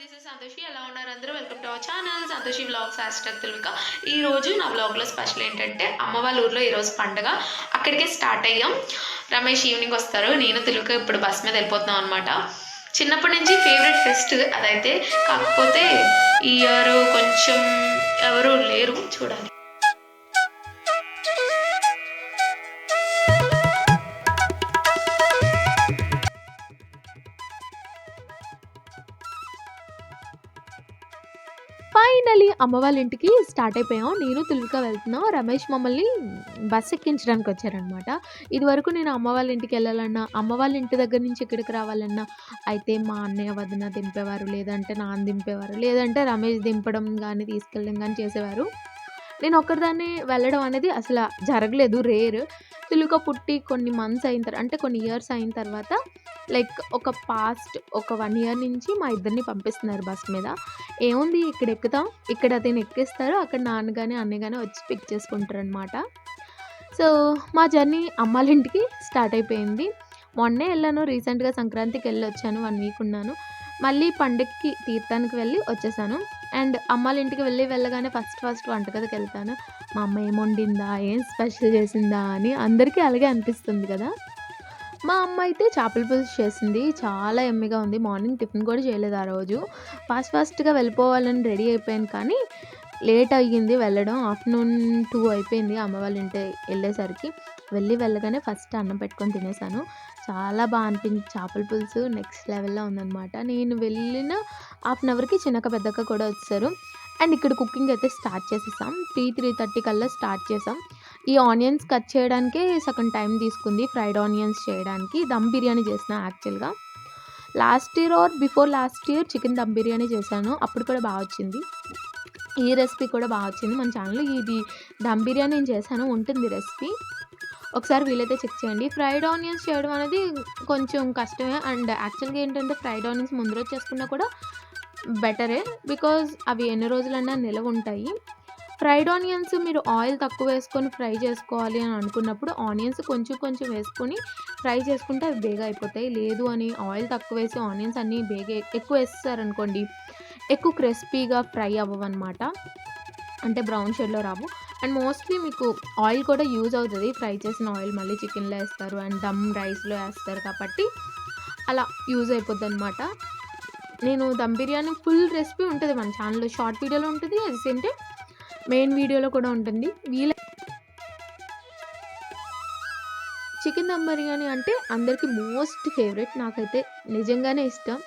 This is Santoshi ఎలా ఉన్నారు అందరూ welcome to our channel Santoshi vlogs hashtag తెలుగుక ఈ రోజు నా వ్లాగ్లో స్పెషల్ ఏంటంటే అమ్మ వాళ్ళ ఊర్లో ఈరోజు పండగ. అక్కడికే స్టార్ట్ అయ్యాం. రమేష్ ఈవినింగ్ వస్తారు. నేను తెలుగు ఇప్పుడు బస్ మీద వెళ్ళిపోతున్నాం అనమాట చిన్నప్పటి నుంచి ఫేవరెట్ ఫెస్ట్ అదైతే. కాకపోతే ఈ ఇయర్ కొంచెం ఎవరు లేరు. చూడాలి. అమ్మ వాళ్ళ ఇంటికి స్టార్ట్ అయిపోయాం. నేను తులుక వెళ్తున్నాం. రమేష్ మమ్మల్ని బస్ ఎక్కించడానికి వచ్చారనమాట ఇదివరకు నేను అమ్మ వాళ్ళ ఇంటికి వెళ్ళాలన్నా అమ్మ వాళ్ళ ఇంటి దగ్గర నుంచి ఇక్కడికి రావాలన్నా అయితే మా అన్నయ్య వదిన దింపేవారు లేదంటే నాన్న దింపేవారు లేదంటే రమేష్ దింపడం కానీ తీసుకెళ్ళడం కానీ చేసేవారు. నేను ఒక్కరిదాన్ని వెళ్ళడం అనేది అసలు జరగలేదు రేర్. వ్యక్తులుగా పుట్టి కొన్ని మంత్స్ అయిన తర్వాత అంటే కొన్ని ఇయర్స్ అయిన తర్వాత లైక్ ఒక పాస్ట్ ఒక వన్ ఇయర్ నుంచి మా ఇద్దరిని పంపిస్తున్నారు బస్ మీద. ఏముంది ఇక్కడ ఎక్కుతాం? ఇక్కడ అతను ఎక్కిస్తారు అక్కడ నాన్న కానీ కానీ వచ్చి పిక్ చేసుకుంటారు అనమాట సో మా జర్నీ అమ్మాలింటికి స్టార్ట్ అయిపోయింది. మొన్నే వెళ్ళాను రీసెంట్గా సంక్రాంతికి వెళ్ళి వచ్చాను వన్ వీక్ ఉన్నాను. మళ్ళీ పండగకి తీర్థానికి వెళ్ళి వచ్చేసాను. అండ్ అమ్మాళ్ళ ఇంటికి వెళ్ళి వెళ్ళగానే ఫస్ట్ ఫస్ట్ వంటగదికి వెళ్తాను. మా అమ్మ ఏం వండిందా ఏం స్పెషల్ చేసిందా? అని అందరికీ అలాగే అనిపిస్తుంది కదా? మా అమ్మ అయితే చేపల పులుసు చేసింది. చాలా ఎమ్మిగా ఉంది. మార్నింగ్ టిఫిన్ కూడా చేయలేదు ఆ రోజు. ఫాస్ట్ ఫాస్ట్గా వెళ్ళిపోవాలని రెడీ అయిపోయాను కానీ లేట్ అయ్యింది వెళ్ళడం. ఆఫ్టర్నూన్ టూ అయిపోయింది అమ్మ వాళ్ళ ఇంటి వెళ్ళేసరికి. వెళ్ళి వెళ్ళగానే ఫస్ట్ అన్నం పెట్టుకొని తినేసాను. చాలా బాగా అనిపించింది చేపల పులుసు నెక్స్ట్ లెవెల్లో ఉందన్నమాట. నేను వెళ్ళిన హాఫ్ అన్ అవర్కి చిన్నక పెద్దక్క కూడా వచ్చారు. అండ్ ఇక్కడ కుకింగ్ అయితే స్టార్ట్ చేసేసాం. త్రీ త్రీ థర్టీ కల్లా స్టార్ట్ చేసాం. ఈ ఆనియన్స్ కట్ చేయడానికే సగం టైం తీసుకుంది. ఫ్రైడ్ ఆనియన్స్ చేయడానికి దమ్ బిర్యానీ చేసిన యాక్చువల్గా. Last year or before last year chicken dum biryani చేశాను. అప్పుడు కూడా బాగా వచ్చింది. ఈ రెసిపీ కూడా బాగా వచ్చింది. మన ఛానల్లో ఇది దమ్ బిర్యానీ నేను చేశాను. ఉంటుంది రెసిపీ. ఒకసారి వీలైతే చెక్ చేయండి. ఫ్రైడ్ ఆనియన్స్ చేయడం అనేది కొంచెం కష్టమే. అండ్ యాక్చువల్గా ఏంటంటే ఫ్రైడ్ ఆనియన్స్ ముందు రోజు చేసుకున్నా కూడా బెటరే బికాజ్ అవి ఎన్ని రోజులైనా నిలవ ఉంటాయి. ఫ్రైడ్ ఆనియన్స్ మీరు ఆయిల్ తక్కువ వేసుకొని ఫ్రై చేసుకోవాలి అని అనుకున్నప్పుడు ఆనియన్స్ కొంచెం కొంచెం వేసుకొని ఫ్రై చేసుకుంటే అవి బేగా అయిపోతాయి. లేదు అని ఆయిల్ తక్కువ వేసి ఆనియన్స్ అన్నీ బేగా ఎక్కువ వేస్తారనుకోండి ఎక్కువ క్రిస్పీగా ఫ్రై అవ్వవన్నమాట. అంటే బ్రౌన్ షేడ్లో రావు. అండ్ మోస్ట్లీ మీకు ఆయిల్ కూడా యూజ్ అవుతుంది. ఫ్రై చేసిన ఆయిల్ మళ్ళీ చికెన్లో వేస్తారు. అండ్ దమ్ రైస్లో వేస్తారు కాబట్టి అలా యూజ్ అయిపోద్ది అనమాట నేను దమ్ బిర్యానీ ఫుల్ రెసిపీ ఉంటుంది మన ఛానల్లో. షార్ట్ వీడియోలో ఉంటుంది. అది సేమ్ మెయిన్ వీడియోలో కూడా ఉంటుంది. వీల చికెన్ దమ్ బిర్యానీ అంటే అందరికీ మోస్ట్ ఫేవరెట్. నాకైతే నిజంగానే ఇష్టం.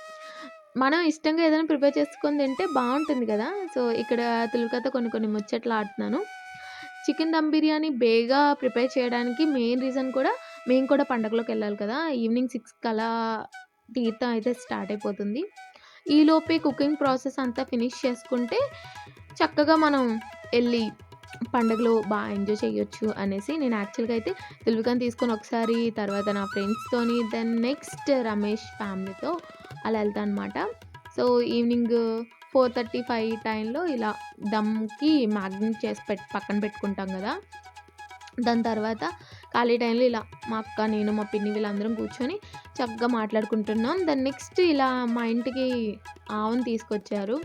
మనం ఇష్టంగా ఏదైనా ప్రిపేర్ చేసుకొని తింటే బాగుంటుంది కదా. సో ఇక్కడ తులకతో కొన్ని కొన్ని ముచ్చట్లు ఆడుతున్నాను. చికెన్ దమ్ బిర్యానీ బేగా ప్రిపేర్ చేయడానికి మెయిన్ రీజన్ కూడా మేము కూడా పండగలోకి వెళ్ళాలి కదా. ఈవినింగ్ సిక్స్ కలా తీర్థం అయితే స్టార్ట్ అయిపోతుంది. ఈలోపే కుకింగ్ ప్రాసెస్ అంతా ఫినిష్ చేసుకుంటే చక్కగా మనం వెళ్ళి పండుగలో బాగా ఎంజాయ్ చేయొచ్చు అనేసి నేను యాక్చువల్గా అయితే తుల్వికని తీసుకొని ఒకసారి తర్వాత నా ఫ్రెండ్స్తోని దెన్ నెక్స్ట్ రమేష్ ఫ్యామిలీతో అలా వెళ్తాను అనమాట so evening four thirty five టైంలో ఇలా దమ్కి మ్యాగ్నెట్ చేసి పెట్ పక్కన పెట్టుకుంటాం కదా. దాని తర్వాత ఖాళీ టైంలో ఇలా మా అక్క నేను మా పిన్ని వీళ్ళందరం కూర్చొని చక్కగా మాట్లాడుకుంటున్నాం. దాని నెక్స్ట్ ఇలా మా ఇంటికి ఆవును తీసుకొచ్చారు.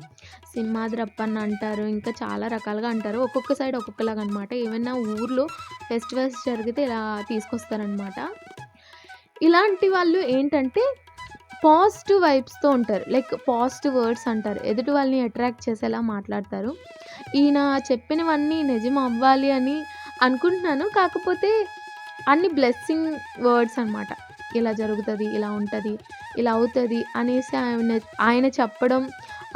సింహాద్రప్ప అని అంటారు ఇంకా చాలా రకాలుగా అంటారు. ఒక్కొక్క సైడ్ ఒక్కొక్కలాగా అనమాట ఏమైనా ఊర్లో ఫెస్టివల్స్ జరిగితే ఇలా తీసుకొస్తారనమాట ఇలాంటి వాళ్ళు ఏంటంటే పాజిటివ్ వైబ్స్తో ఉంటారు. లైక్ పాజిటివ్ వర్డ్స్ అంటారు. ఎదుటి వాళ్ళని అట్రాక్ట్ చేసేలా మాట్లాడతారు. ఈయన చెప్పినవన్నీ నిజం అవ్వాలి అని అనుకుంటున్నాను. కాకపోతే అన్ని బ్లెస్సింగ్ వర్డ్స్ అనమాట ఇలా జరుగుతుంది ఇలా ఉంటుంది ఇలా అవుతుంది అనేసి ఆయన ఆయన చెప్పడం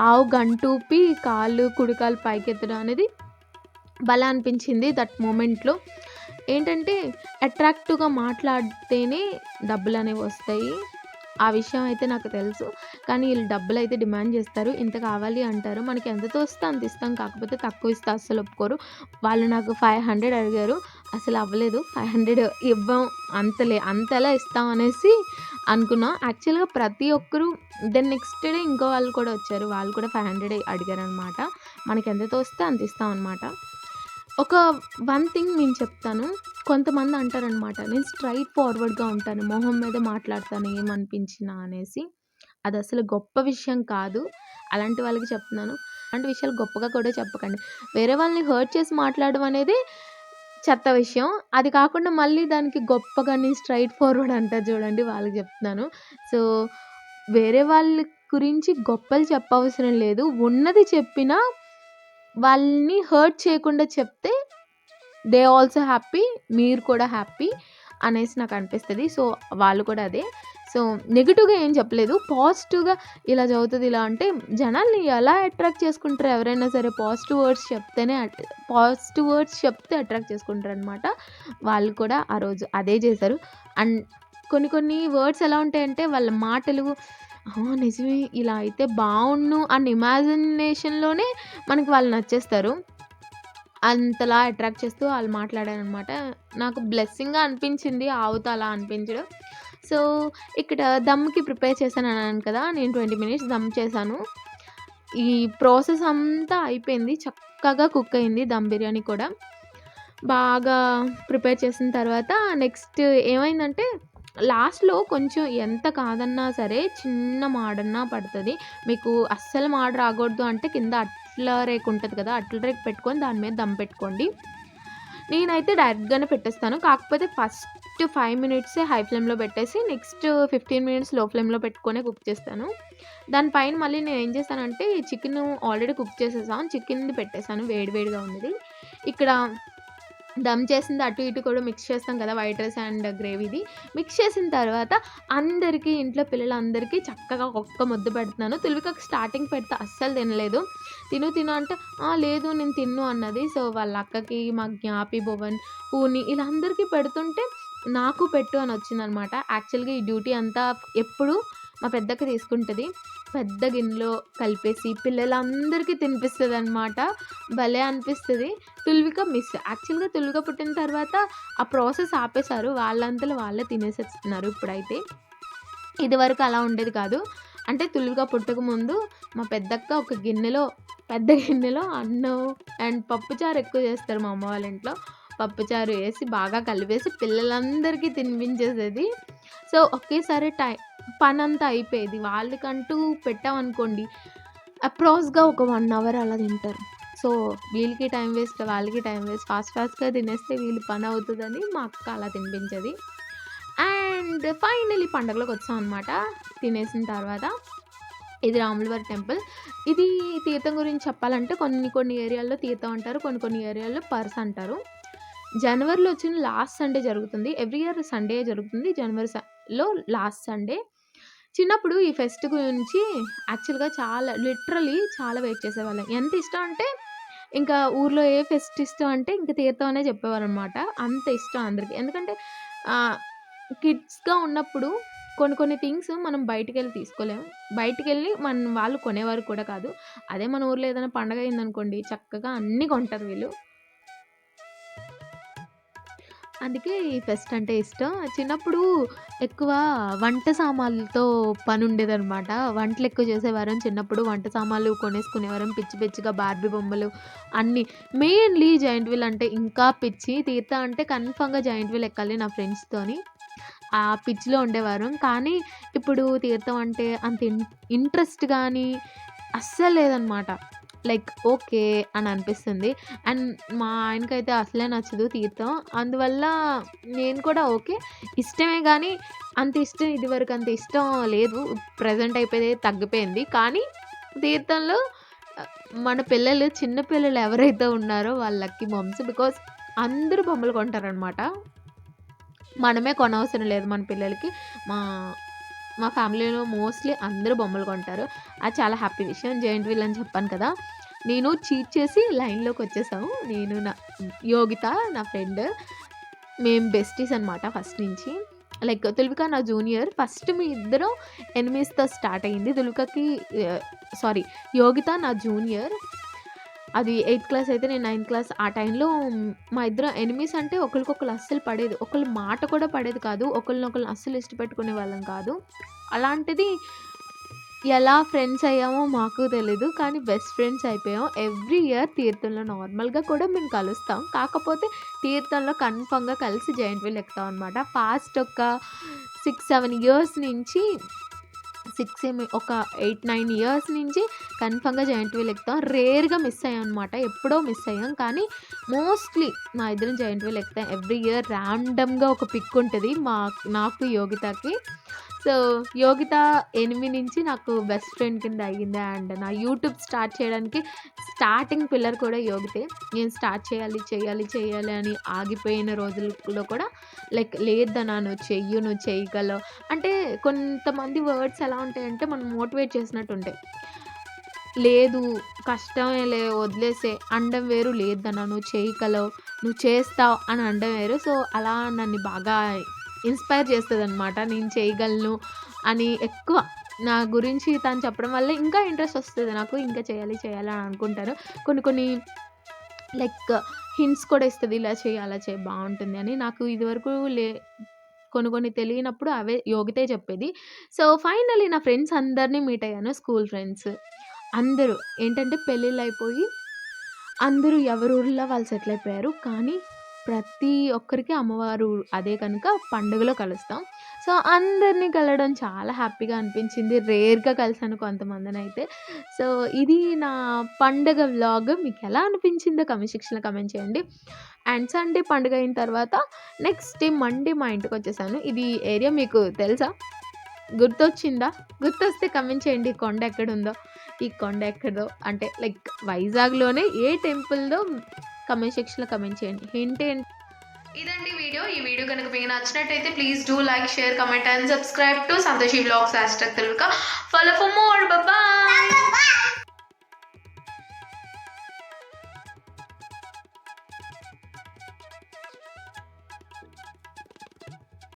ఆవు గంటూపి కాళ్ళు కుడికాలు పైకెత్తడం అనేది బలా అనిపించింది దట్ మూమెంట్లో. ఏంటంటే అట్రాక్టివ్గా మాట్లాడితేనే డబ్బులు అనేవి వస్తాయి. ఆ విషయం అయితే నాకు తెలుసు. కానీ వీళ్ళు డబ్బులు అయితే డిమాండ్ చేస్తారు. ఇంత కావాలి అంటారు. మనకి ఎంత తోస్తే అంత ఇస్తాం. కాకపోతే తక్కువ ఇస్తే అస్సలు ఒప్పుకోరు. వాళ్ళు నాకు ఫైవ్ హండ్రెడ్ అడిగారు. అసలు అవ్వలేదు. ఫైవ్ హండ్రెడ్ ఇవ్వం. అంతలే. అంతలా ఇస్తాం అనేసి అనుకున్నాం. యాక్చువల్గా ప్రతి ఒక్కరు దెన్ నెక్స్ట్ డే ఇంకో వాళ్ళు కూడా వచ్చారు. వాళ్ళు కూడా ఫైవ్ హండ్రెడ్ అడిగారు అనమాట మనకి ఎంత తోస్తే అంత ఇస్తాం అనమాట ఒక వన్ థింగ్ నేను చెప్తాను. కొంతమంది అంటారనమాట నేను స్ట్రైట్ ఫార్వర్డ్గా ఉంటాను మొహం మీద మాట్లాడతాను ఏమనిపించినా అనేసి అది అసలు గొప్ప విషయం కాదు అలాంటి వాళ్ళకి చెప్తున్నాను. అలాంటి విషయాలు గొప్పగా కూడా చెప్పకండి. వేరే వాళ్ళని హర్ట్ చేసి మాట్లాడడం అనేది చెత్త విషయం. అది కాకుండా మళ్ళీ దానికి గొప్పగా నేను స్ట్రైట్ ఫార్వర్డ్ అంటారు చూడండి వాళ్ళకి చెప్తున్నాను. సో, వేరే వాళ్ళ గురించి గొప్పలు చెప్పవసరం లేదు. ఉన్నది చెప్పినా వాళ్ళని హర్ట్ చేయకుండా చెప్తే దే ఆల్సో హ్యాపీ. మీరు కూడా హ్యాపీ అనేసి నాకు అనిపిస్తుంది సో, వాళ్ళు కూడా అదే. సో, నెగిటివ్గా ఏం చెప్పలేదు. పాజిటివ్‌గా ఇలా చదువుతుంది ఇలా అంటే జనాల్ని ఎలా అట్రాక్ట్ చేసుకుంటారు ఎవరైనా సరే పాజిటివ్ వర్డ్స్ చెప్తేనే పాజిటివ్ వర్డ్స్ చెప్తే అట్రాక్ట్ చేసుకుంటారు అనమాట వాళ్ళు కూడా ఆ రోజు అదే చేశారు. అండ్ కొన్ని కొన్ని వర్డ్స్ ఎలా ఉంటాయంటే వాళ్ళ మాటలు నిజమే ఇలా అయితే బాగుండు అన్న ఇమాజినేషన్‌లోనే మనకి వాళ్ళు నచ్చేస్తారు. అంతలా అట్రాక్ట్ చేస్తూ వాళ్ళు మాట్లాడారనమాట. నాకు బ్లెస్సింగ్‌గా అనిపించింది ఆవుతో అలా అనిపించడం. సో, ఇక్కడ దమ్‌కి ప్రిపేర్ చేశానన్నాను కదా! నేను 20 మినిట్స్ దమ్ చేశాను. ఈ ప్రాసెస్ అంతా అయిపోయింది. చక్కగా కుక్ అయింది దమ్ బిర్యానీ కూడా. బాగా ప్రిపేర్ చేసిన తర్వాత నెక్స్ట్ ఏమైందంటే లాస్ట్‌లో కొంచెం ఎంత కాదన్నా సరే చిన్న మాడన్నా పడుతుంది మీకు అస్సలు మాడ రాకూడదు అంటే కింద అట్ల రేకు ఉంటుంది కదా! అట్ల రేకు పెట్టుకొని దాని మీద దమ్ పెట్టుకోండి. నేనైతే డైరెక్ట్‌గానే పెట్టేస్తాను. కాకపోతే ఫస్ట్ ఫైవ్ మినిట్సే హై ఫ్లేమ్‌లో పెట్టేసి నెక్స్ట్ 15 మినిట్స్లో ఫ్లేమ్‌లో పెట్టుకొనే కుక్ చేస్తాను. దానిపైన మళ్ళీ నేను ఏం చేస్తానంటే చికెన్ ఆల్రెడీ కుక్ చేసేసాను చికెన్‌ది పెట్టేసాను వేడి వేడిగా ఉన్నది. ఇక్కడ దమ్ చేసింది అటు ఇటు కూడా మిక్స్ చేస్తాం కదా! వైట్ రైస్ అండ్ గ్రేవీది. మిక్స్ చేసిన తర్వాత అందరికీ ఇంట్లో పిల్లలందరికీ చక్కగా ఒక్క ముద్దు పెడుతున్నాను. తుల్వికకి స్టార్టింగ్ పెడితే అస్సలు తినలేదు. తిను తిను అంటే లేదు నేను తిన్ను అన్నది. సో, వాళ్ళ అక్కకి, మా జ్ఞాపి, భువన్, పూని ఇలా అందరికీ పెడుతుంటే నాకు పెట్టు అని వచ్చిందనమాట. యాక్చువల్‌గా ఈ డ్యూటీ అంతా ఎప్పుడు మా పెద్దక్క తీసుకుంటుంది పెద్ద గిన్నెలో కలిపేసి పిల్లలందరికీ తినిపిస్తుంది అనమాట భలే అనిపిస్తుంది తుల్విక మిస్. యాక్చువల్‌గా తుల్విక పుట్టిన తర్వాత ఆ ప్రాసెస్ ఆపేశారు. వాళ్ళంతలో వాళ్ళే తినేసేస్తున్నారు ఇప్పుడైతే. ఇదివరకు అలా ఉండేది కాదు. అంటే తుల్విక పుట్టకముందు మా పెద్దక్క ఒక గిన్నెలో పెద్ద గిన్నెలో అన్నం అండ్ పప్పుచారు ఎక్కువ చేస్తారు మా అమ్మ వాళ్ళ ఇంట్లో. పప్పుచారు వేసి బాగా కలిపేసి పిల్లలందరికీ తినిపించేసేది. సో, ఒకేసారి టై పని అంతా అయిపోయేది. వాళ్ళకంటూ పెట్టామనుకోండి అప్రాక్స్‌గా ఒక వన్ అవర్ అలా తింటారు. సో, వీళ్ళకి టైం వేస్ట్, వాళ్ళకి టైం వేస్ట్. ఫాస్ట్ ఫాస్ట్‌గా తినేస్తే వీళ్ళు పని అవుతుందని మా అక్క అలా తినిపించేది. And finally పండగలోకి వచ్చామనమాట. తినేసిన తర్వాత ఇది రాములవారి టెంపుల్. ఇది తీర్థం గురించి చెప్పాలంటే కొన్ని కొన్ని ఏరియాల్లో తీర్థం అంటారు. కొన్ని కొన్ని ఏరియాల్లో పర్స్ అంటారు. జనవరిలో వచ్చిన లాస్ట్ సండే జరుగుతుంది. ఎవ్రీ ఇయర్ సండే జరుగుతుంది. జనవరి సలో లాస్ట్ సండే. చిన్నప్పుడు ఈ ఫెస్ట్ గురించి యాక్చువల్‌గా చాలా లిటరలీ చాలా వెయిట్ చేసేవాళ్ళం. ఎంత ఇష్టం అంటే ఇంకా ఊర్లో ఏ ఫెస్ట్ ఇష్టం అంటే ఇంక తీర్థం అనే చెప్పేవారనమాట. అంత ఇష్టం అందరికి. ఎందుకంటే కిడ్స్‌గా ఉన్నప్పుడు కొన్ని కొన్ని థింగ్స్ మనం బయటికెళ్ళి తీసుకోలేం. బయటికెళ్ళి మన వాళ్ళు కొనేవారు కూడా కాదు. అదే మన ఊర్లో ఏదైనా పండగ అయిందనుకోండి చక్కగా అన్నీ కొంటారు వీళ్ళు. అందుకే ఈ ఫెస్ట్ అంటే ఇష్టం. చిన్నప్పుడు ఎక్కువ వంట సామాన్లతో పని ఉండేదన్నమాట వంటలు ఎక్కువ చేసేవారం చిన్నప్పుడు. వంట సామాన్లు కొనేసుకునేవారం. పిచ్చి పిచ్చిగా బార్బీ బొమ్మలు అన్నీ. మెయిన్‌లీ జాయింట్ వీల్ అంటే ఇంకా పిచ్చి. తీర్థ అంటే కన్ఫర్మ్‌గా జాయింట్ వీల్ ఎక్కాలి నా ఫ్రెండ్స్‌తోని. ఆ పిచ్చిలో ఉండేవారం. కానీ ఇప్పుడు తీర్థం అంటే అంత ఇన్ ఇంట్రెస్ట్ కానీ అస్సలు లేదనమాట. లైక్ ఓకే అని అనిపిస్తుంది. అండ్ మా ఆయనకైతే అసలే నచ్చదు తీర్థం. అందువల్ల నేను కూడా ఓకే. ఇష్టమే కానీ అంత ఇష్టం ఇదివరకు అంత ఇష్టం లేదు. ప్రజెంట్ అయిపోయి తగ్గిపోయింది. కానీ తీర్థంలో మన పిల్లలు చిన్న పిల్లలు ఎవరైతే ఉన్నారో వాళ్ళకి లక్కీ బికాస్ అందరూ బొమ్మలు కొంటారనమాట. మనమే కొనవసరం లేదు మన పిల్లలకి. మా మా ఫ్యామిలీలో మోస్ట్‌లీ అందరూ బొమ్మలు కొంటారు. అది చాలా హ్యాపీ విషయం. జెయింట్ వీల్ అని చెప్పాను కదా! నేను చీట్ చేసి లైన్‌లోకి వచ్చేసాము. నేను నా యోగిత నా ఫ్రెండ్. మేము బెస్టీస్ అనమాట ఫస్ట్ నుంచి. లైక్ తులిక నా జూనియర్. ఫస్ట్ మీ ఇద్దరు ఎనిమిస్తో స్టార్ట్ అయింది. తులికకి సారీ యోగిత నా జూనియర్. అది ఎయిత్ క్లాస్ అయితే నేను నైన్త్ క్లాస్. ఆ టైంలో మా ఇద్దరు ఎనిమీస్ అంటే ఒకరికొకరు అస్సలు పడేది. ఒకళ్ళ మాట కూడా పడేది కాదు. ఒకరినొకరు అస్సలు ఇష్టపెట్టుకునే వాళ్ళం కాదు. అలాంటిది ఎలా ఫ్రెండ్స్ అయ్యామో మాకు తెలీదు. కానీ బెస్ట్ ఫ్రెండ్స్ అయిపోయాం. ఎవ్రీ ఇయర్ తీర్థంలో నార్మల్‌గా కూడా మేము కలుస్తాం. కాకపోతే తీర్థంలో కన్ఫర్మ్‌గా కలిసి జాయింట్ వీల్ ఎక్కుతాం అనమాట. ఫాస్ట్ ఒక 6, 7 ఇయర్స్ నుంచి సిక్స్ ఒక ఎయిట్ నైన్ ఇయర్స్ నుంచి కన్ఫామ్గా జాయింట్ వీల్ ఎక్కుతాం. రేర్గా మిస్ అయ్యాం అనమాట ఎప్పుడో మిస్ అయ్యాం. కానీ మోస్ట్లీ మా ఇద్దరం జాయింట్ వీల్ ఎక్కుతాం. ఎవ్రీ ఇయర్ ర్యాండమ్గా ఒక పిక్ ఉంటుంది మా నాకు యోగితకి. సో యోగిత ఎనిమిది నుంచి నాకు బెస్ట్ ఫ్రెండ్ కింద అయ్యింది అండ్ నా యూట్యూబ్ స్టార్ట్ చేయడానికి స్టార్టింగ్ పిల్లర్ కూడా యోగితే. నేను స్టార్ట్ చేయాలి చేయాలి చేయాలి అని ఆగిపోయిన రోజుల్లో కూడా లైక్ లేదన్నా నువ్వు చెయ్యు నువ్వు చేయగలవు. అంటే కొంతమంది వర్డ్స్ ఎలా ఉంటాయంటే మనం మోటివేట్ చేసినట్టు ఉంటాయి. లేదు కష్టమే లే వదిలేసే అండం వేరు. లేదన్నా నువ్వు చేయగలవు నువ్వు చేస్తావు అని అండం వేరు. సో అలా నన్ను బాగా ఇన్స్పైర్ చేస్తుంది అనమాట నేను చేయగలను అని ఎక్కువ నా గురించి తను చెప్పడం వల్ల ఇంకా ఇంట్రెస్ట్ వస్తుంది. నాకు ఇంకా చేయాలి చేయాలి అని అనుకుంటాను కొన్ని కొన్ని లైక్ హింట్స్ కూడా ఇస్తుంది. ఇలా చేయి అలా చేయి బాగుంటుంది అని. నాకు ఇదివరకు లే కొన్ని కొన్ని తెలియనప్పుడు అవే యోగితే చెప్పేది. సో ఫైనలీ నా ఫ్రెండ్స్ అందరినీ మీట్ అయ్యాను. School friends. అందరూ ఏంటంటే పెళ్ళిళ్ళు అయిపోయి అందరూ ఎవరి ఊర్లో వాళ్ళు సెటిల్ అయిపోయారు. కానీ ప్రతి ఒక్కరికి అమ్మవారు అదే కనుక పండుగలో కలుస్తాం. సో అందరినీ కలవడం చాలా హ్యాపీగా అనిపించింది. రేర్గా కలిసాను కొంతమందిని అయితే సో ఇది నా పండగ వ్లాగ్. మీకు ఎలా అనిపించిందో కమెంట్ సెక్షన్లో కమెంట్ చేయండి. అండ్ సండే పండుగ అయిన తర్వాత నెక్స్ట్ డే మండే మా ఇంటికి వచ్చేసాను. ఇది ఏరియా మీకు తెలుసా? గుర్తొచ్చిందా? గుర్తొస్తే కమెంట్ చేయండి. కొండ ఎక్కడుందో? ఈ కొండ ఎక్కడో? అంటే లైక్ వైజాగ్లోనే ఏ టెంపుల్దో కమెంట్ సెక్షన్లో కమెంట్ చేయండి. హింట్ ఏంటి? ఇదండి వీడియో. ఈ వీడియో కనుక మీకు నచ్చినట్టయితే please do like share comment and subscribe to Santoshi blogs hashtag Telugu follow for more bye